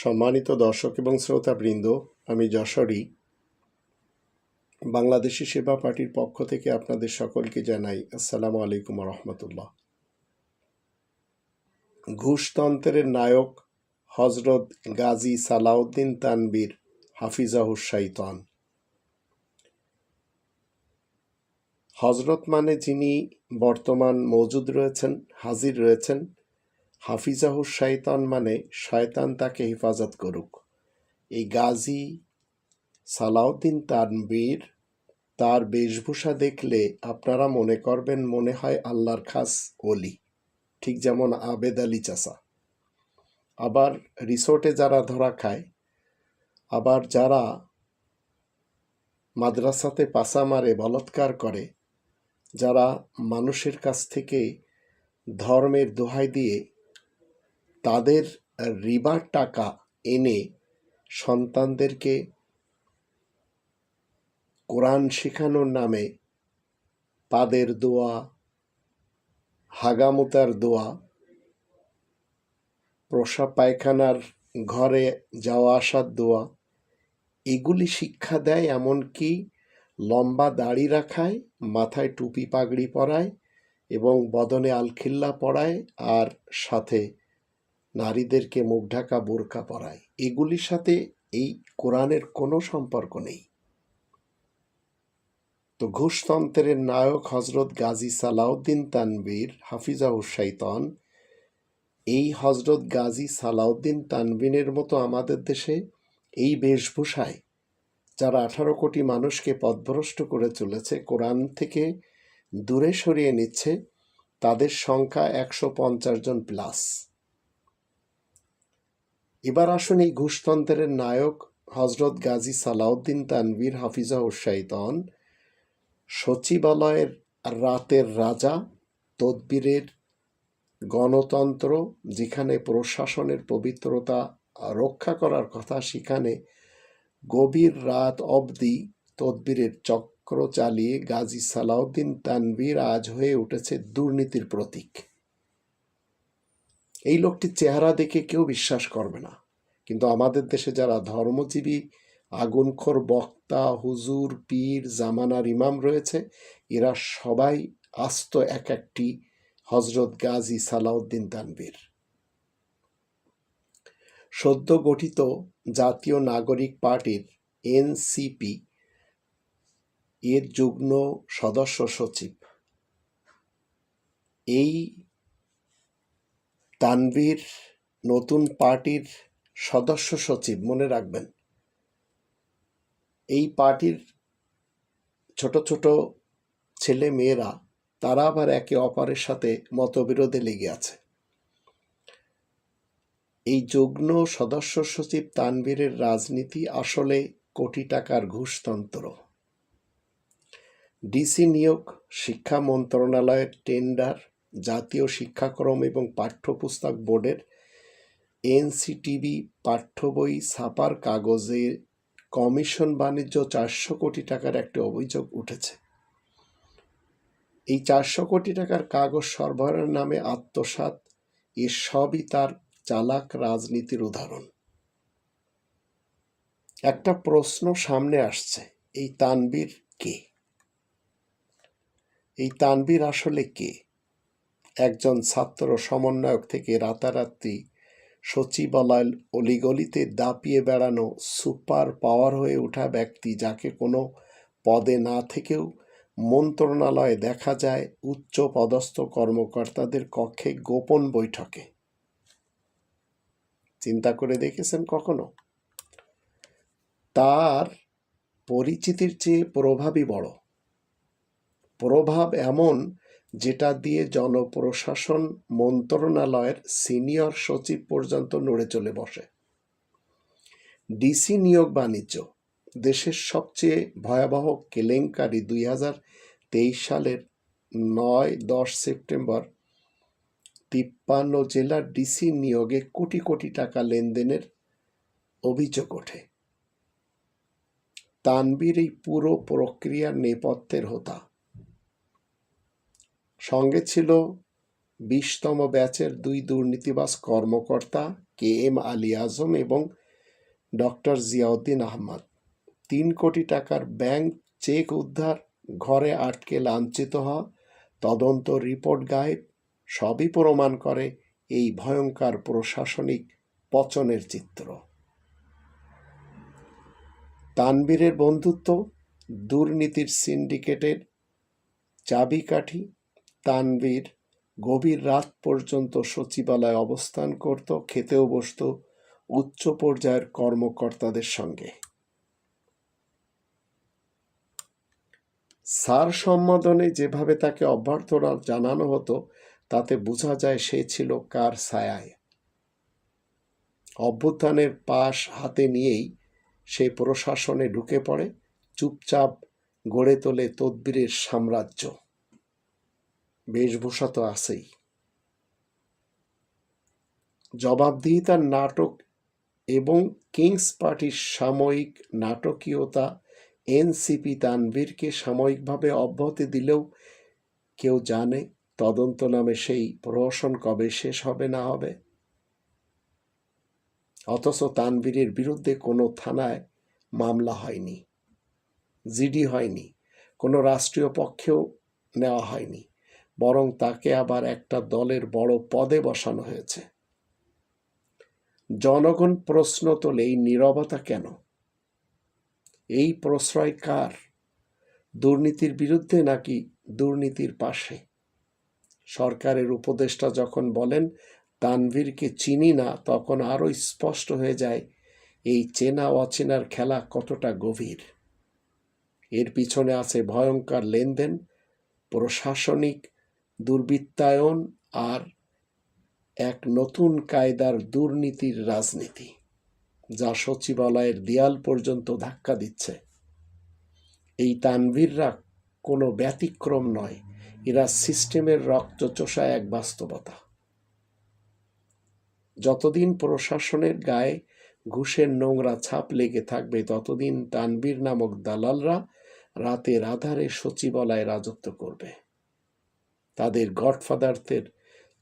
সম্মানিত দর্শক এবং শ্রোতাবৃন্দ, আমি যশোরী। বাংলাদেশি সেবা পার্টির পক্ষ থেকে আপনাদের সকলকে জানাই আসসালামু আলাইকুম রহমতুল্লাহ ঘুষতন্ত্রের নায়ক হজরত গাজী সালাউদ্দিন তানবীর হাফিজাহুর শাইতান। হজরত মানে যিনি বর্তমান মজুদ রয়েছেন, হাজির রয়েছেন হাফিজাহুর শাইতান মানে শয়তান তাকে হেফাজত করুক। এই গাজী সালাউদ্দিন তানবীর তার বেশভূষা দেখলে আপনারা মনে করবেন মনে হয় আল্লাহর খাস অলি ঠিক যেমন আবেদ আলী চাষা আবার রিসোর্টে যারা ধরা খায়, আবার যারা মাদ্রাসাতে পাসা মারে, বলৎকার করে, যারা মানুষের কাছ থেকে ধর্মের দোহাই দিয়ে তাদের রিবার টাকা এনে সন্তানদেরকে কোরআন শেখানোর নামে পাদের দোয়া, হাগামুতার দোয়া, প্রসাব পায়খানার ঘরে যাওয়া আসার দোয়া, এগুলি শিক্ষা দেয় এমনকি লম্বা দাড়ি রাখায়, মাথায় টুপি পাগড়ি পরায় এবং বদনে আলখিল্লা পরায় আর সাথে নারীদেরকে মুখ ঢাকা বোরকা পরায়। এগুলির সাথে এই কোরআনের কোনো সম্পর্ক নেই। তো ঘুষতন্ত্রের নায়ক হজরত গাজী সালাউদ্দিন তানবীর হাফিজাহুর শাইতান, এই হজরত গাজী সালাউদ্দিন তানবিনের মতো আমাদের দেশে এই বেশভূষায় যারা আঠারো কোটি মানুষকে পথভ্রষ্ট করে চলেছে কোরআন থেকে দূরে সরিয়ে নিচ্ছে, তাদের সংখ্যা একশো পঞ্চাশ জন প্লাস এবার আসুন এই ঘুষতন্ত্রের নায়ক হজরত গাজী সালাউদ্দিন তানভীর হাফিজা শাইতন সচিবালয়ের রাতের রাজা, তদবিরের গণতন্ত্র, যেখানে প্রশাসনের পবিত্রতা রক্ষা করার কথা, সেখানে গভীর রাত অবধি তদবিরের চক্র চালিয়ে গাজী সালাউদ্দিন তানভীর আজ হয়ে উঠেছে দুর্নীতির প্রতীক। এই লোকটির চেহারা দেখে কেউ বিশ্বাস করবে না। কিন্তু আমাদের দেশে যারা ধর্মজীবী, আগুনখোর বক্তা, হুজুর, পীর, জামানার ইমাম রয়েছে, এরা সবাই আস্ত এক একটি হজরত গাজী সালাউদ্দিন তানবীর সদ্য গঠিত জাতীয় নাগরিক পার্টির এনসিপি এর যুগ্ম সদস্য সচিব। এই তানভীর নতুন পার্টির সদস্য সচিব, মনে রাখবেন। এই পার্টির ছোট ছোট ছেলে মেয়েরা, তারা আবার একে অপরের সাথে মতবিরোধে লেগে আছে। এই যুগ্ম সদস্য সচিব তানবীরের রাজনীতি আসলে কোটি টাকার ঘুষতন্ত্র। ডিসি নিয়োগ, শিক্ষা মন্ত্রণালয়ের টেন্ডার জাতীয় শিক্ষাক্রম এবং পাঠ্যপুস্তক বোর্ডের এনসিটিভি পাঠ্য বই ছাপার কাগজে কমিশন বাণিজ্য চারশো কোটি টাকার একটি অভিযোগ উঠেছে। এই চারশো কোটি টাকার কাগজ সরবরাহের নামে আত্মসাত এ সবই তার চালাক রাজনীতির উদাহরণ। একটা প্রশ্ন সামনে আসছে, এই তানবীর কে? এই তানবীর আসলে কে? একজন ছাত্র সমন্বয়ক থেকে রাতারাতি সচিবালয় অলিগলিতে দাপিয়ে বেড়ানো সুপার পাওয়ার হয়ে ওঠা ব্যক্তি যাকে কোনো পদে না থেকেও মন্ত্রণালয়ে দেখা যায় উচ্চ পদস্থ কর্মকর্তাদের কক্ষে গোপন বৈঠকে। চিন্তা করে দেখেছেন কখনো? তার পরিচিতির চেয়ে প্রভাবই বড়। প্রভাব এমন যেটা দিয়ে জনপ্রশাসন মন্ত্রণালয়ের সিনিয়র সচিব পর্যন্ত নড়ে চলে বসে। ডিসি নিয়োগ বাণিজ্য, দেশের সবচেয়ে ভয়াবহ কেলেঙ্কারি দুই হাজার তেইশ সালের নয় দশ সেপ্টেম্বর, তিপ্পান্ন জেলার ডিসি নিয়োগে কোটি কোটি টাকা লেনদেনের অভিযোগ ওঠে। তানবির এই পুরো প্রক্রিয়ার নেপথ্যের হোতা। সঙ্গে ছিল বিশতম ব্যাচের দুই দুর্নীতিবাস কর্মকর্তা কে এম আলী আজম এবং ডক্টর জিয়াউদ্দিন আহমদ। তিন কোটি টাকার ব্যাংক চেক উদ্ধার, ঘরে আটকে লাঞ্ছিত হওয়া, তদন্ত রিপোর্ট গায়েব, সবই প্রমাণ করে এই ভয়ঙ্কর প্রশাসনিক পচনের চিত্র। তানবীরের বন্ধুত্ব, দুর্নীতির সিন্ডিকেটের চাবিকাঠি তানবীর গভীর রাত পর্যন্ত সচিবালয়ে অবস্থান করত, খেতেও বসত উচ্চ পর্যায়ের কর্মকর্তাদের সঙ্গে। স্যার সম্বোধনে যেভাবে তাকে অভ্যর্থনা জানানো হতো, তাতে বোঝা যায় সে ছিল কার ছায়ায়। অভ্যুত্থানের পাশ হাতে নিয়েই সে প্রশাসনে ঢুকে পড়ে, চুপচাপ গড়ে তোলে তদ্বিরের সাম্রাজ্য। বেশভূষা তো আছেই। জবাবদিহিতার নাটক এবং কিংস পার্টির সাময়িক নাটকীয়তা এনসিপি তানভীরকে সাময়িকভাবে অব্যাহতি দিলেও কেউ জানে তদন্ত নামে সেই প্রহসন কবে শেষ হবে না হবে। অথচ তানবীরের বিরুদ্ধে কোনো থানায় মামলা হয়নি, জিডি হয়নি, কোনো রাষ্ট্রীয় পক্ষেও নেওয়া হয়নি। বরং তাকে আবার একটা দলের বড় পদে বসানো হয়েছে। জনগণ প্রশ্ন তোলে, এই নীরবতা কেন? এই প্রশ্রয় কার? দুর্নীতির বিরুদ্ধে নাকি দুর্নীতির পাশে? সরকারের উপদেষ্টা যখন বলেন, তানভীরকে চিনি না, তখন আরও স্পষ্ট হয়ে যায়, এই চেনা অচেনার খেলা কতটা গভীর? এর পিছনে আছে ভয়ঙ্কর লেনদেন, প্রশাসনিক দুর্বৃত্তায়ন আর এক নতুন কায়দার দুর্নীতির রাজনীতি, যা সচিবালয়ের দেয়াল পর্যন্ত ধাক্কা দিচ্ছে। এই তানভীররা কোনো ব্যতিক্রম নয়, এরা সিস্টেমের রক্তচোষা এক বাস্তবতা। যতদিন প্রশাসনের গায়ে ঘুষের নোংরা ছাপ লেগে থাকবে, ততদিন তানবীর নামক দালালরা রাতের আধারে সচিবালয় রাজত্ব করবে। তাদের গডফাদারদের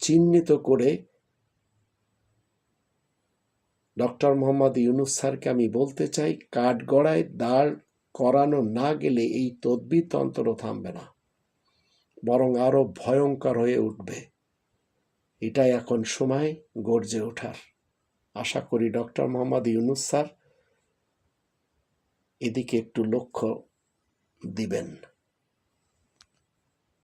চিহ্নিত করে ডক্টর মোহাম্মদ ইউনুস স্যারকে আমি বলতে চাই কাঠগড়ায় দাঁড় করানো না গেলে এই তদ্বির তন্ত্র থামবে না, বরং আরও ভয়ঙ্কর হয়ে উঠবে। এটাই এখন সময় গর্জে ওঠার। আশা করি ডক্টর মোহাম্মদ ইউনুস স্যার এদিকে একটু লক্ষ্য দিবেন।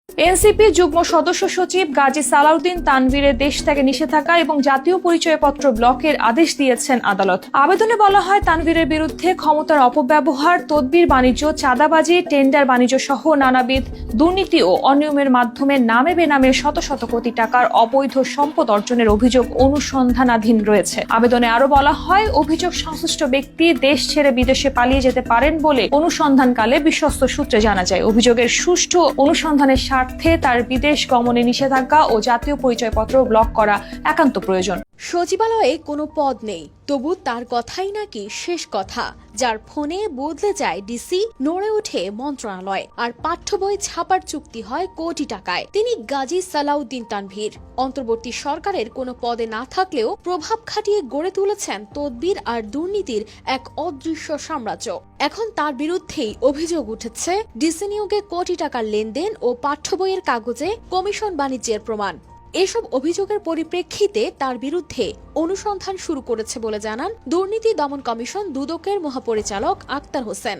এনসিপি যুগ্ম সদস্য সচিব গাজী সালাউদ্দিন তানভীরের দেশ থেকে নিষেধাজ্ঞা এবং জাতীয় পরিচয়পত্র ব্লকের আদেশ দিয়েছেন আদালত। আবেদনে বলা হয়, তানভীরের বিরুদ্ধে ক্ষমতার অপব্যবহার, তদবির, বাণিজ্য, চাঁদাবাজি, টেন্ডার, বাণিজ্য সহ নানাবিধ দুর্নীতি ও অনিয়মের মাধ্যমে নামে বেনামে শত শত কোটি টাকার অবৈধ সম্পদ অর্জনের অভিযোগ অনুসন্ধানাধীন রয়েছে। আবেদনে আরও বলা হয়, অভিযোগ সংশ্লিষ্ট ব্যক্তি দেশ ছেড়ে বিদেশে পালিয়ে যেতে পারেন বলে অনুসন্ধানকালে বিশ্বস্ত সূত্রে জানা যায়। অভিযোগের সুষ্ঠু অনুসন্ধানের স্বার্থে তার বিদেশ গমনে নিষেধাজ্ঞা ও জাতীয় পরিচয়পত্র ব্লক করা একান্ত প্রয়োজন। সচিবালয়ে কোনো পদ নেই। তবু তার কথাই নাকি শেষ কথা, যার ফোনে বদলে যায় ডিসি, নড়ে ওঠে মন্ত্রণালয়, আর পাঠ্য বই ছাপার চুক্তি হয় কোটি টাকায়। তিনি গাজী সালাউদ্দিন তানভীর। অন্তর্বর্তী সরকারের কোনো পদে না থাকলেও প্রভাব খাটিয়ে গড়ে তুলেছেন তদবির আর দুর্নীতির এক অদৃশ্য সাম্রাজ্য। এখন তার বিরুদ্ধেই অভিযোগ উঠেছে, ডিসি নিয়োগে কোটি টাকার লেনদেন ও পাঠ্য বইয়ের কাগজে কমিশন বাণিজ্যের প্রমাণ। এসব অভিযোগের পরিপ্রেক্ষিতে তার বিরুদ্ধে অনুসন্ধান শুরু করেছে বলে জানান দুর্নীতি দমন কমিশন দুদকের মহাপরিচালক আক্তার হোসেন।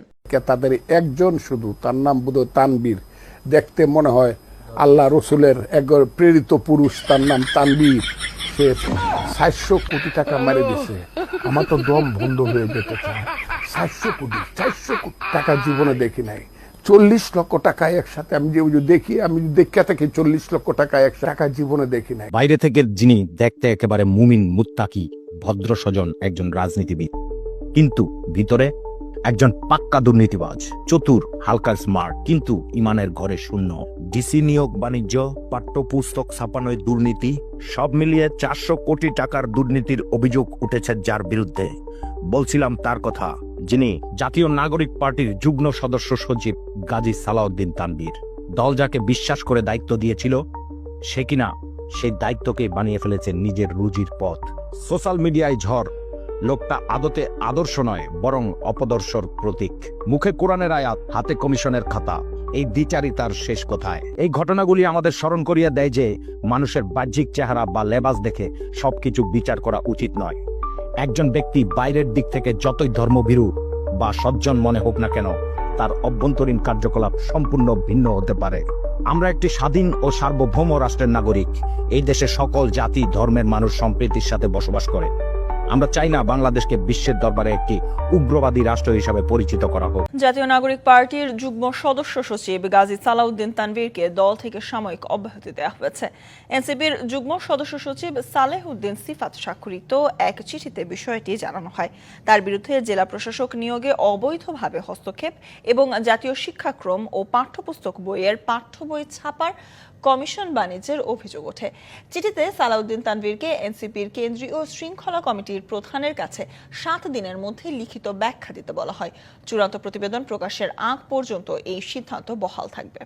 তাদের একজন শুধু, তার নাম বোধহয় তানবীর। দেখতে মনে হয় আল্লাহ রসুলের এক প্রেরিত পুরুষ, তার নাম তানবীর। সে চারশো কোটি টাকা মারে দিছে আমার তো দম বন্ধ হয়ে যেতে চায়। চারশো কোটি চারশো কোটি টাকা জীবনে দেখি নাই। চল্লিশ লক্ষ টাকা একসাথে। আমি যে দেখি, আমি দেখে থাকি, চল্লিশ লক্ষ টাকা একসাথে। টাকা জীবনে দেখি নাই। বাইরে থেকে যিনি দেখতে একেবারে মুমিন, মুত্তাকি, ভদ্র স্বজন, একজন রাজনীতিবিদ। কিন্তু ভিতরে একজন পাক্কা দুর্নীতিবাজ, চতুর, হালকা স্মার্ট কিন্তু ইমানের ঘরে শূন্য। ডিসি নিয়োগ, বাণিজ্য, পাঠ্যপুস্তক ছাপানোয় দুর্নীতি, সব মিলিয়ে চারশো কোটি টাকার দুর্নীতির অভিযোগ উঠেছে যার বিরুদ্ধে। বলছিলাম তার কথা। যিনি জাতীয় নাগরিক পার্টির যুগ্ম সদস্য সচিব গাজী সালাউদ্দিন তানবীর দল যাকে বিশ্বাস করে দায়িত্ব দিয়েছিল, সে কিনা সেই দায়িত্বকে বানিয়ে ফেলেছে নিজের রুজির পথ। সোশ্যাল মিডিয়ায় ঝড়, লোকটা আদতে আদর্শ নয়, বরং অপদর্শর প্রতীক। মুখে কোরআনের আয়াত, হাতে কমিশনের খাতা, এই দ্বিচারই তার শেষ কথায়? এই ঘটনাগুলি আমাদের স্মরণ করিয়া দেয় যে মানুষের বাহ্যিক চেহারা বা লেবাস দেখে সবকিছু বিচার করা উচিত নয়। একজন ব্যক্তি বাইরের দিক থেকে যতই ধর্মভীরু বা সজ্জন মনে হোক না কেন, তার অভ্যন্তরীণ কার্যকলাপ সম্পূর্ণ ভিন্ন হতে পারে। আমরা একটি স্বাধীন ও সার্বভৌম রাষ্ট্রের নাগরিক। এই দেশে সকল জাতি, ধর্মের মানুষ সম্প্রীতির সাথে বসবাস করে। আমরা চাই না বাংলাদেশকে বিশ্বের দরবারে একটি উগ্রবাদী রাষ্ট্র হিসাবে পরিচিত করা হোক। জাতীয় নাগরিক পার্টির যুগ্ম সদস্য সচিব গাজী সালাউদ্দিন তানভীরকে দল থেকে সাময়িক অব্যাহতি দেওয়া হয়েছে। এনসিপির যুগ্ম সদস্য সচিব সালেহ উদ্দিন সিফাত স্বাক্ষরিত এক চিঠিতে বিষয়টি জানানো হয়। তার বিরুদ্ধে জেলা প্রশাসক নিয়োগে অবৈধভাবে হস্তক্ষেপ এবং জাতীয় শিক্ষাক্রম ও পাঠ্যপুস্তক বইয়ের পাঠ্য বই ছাপার কমিশন বাণিজ্যের অভিযোগ ওঠে। চিঠিতে সালাউদ্দিন তানভীরকে এনসিপির কেন্দ্রীয় শৃঙ্খলা কমিটির প্রধানের কাছে সাত দিনের মধ্যে লিখিত ব্যাখ্যা দিতে বলা হয়। চূড়ান্ত প্রতিবেদন প্রকাশের আগ পর্যন্ত এই সিদ্ধান্ত বহাল থাকবে।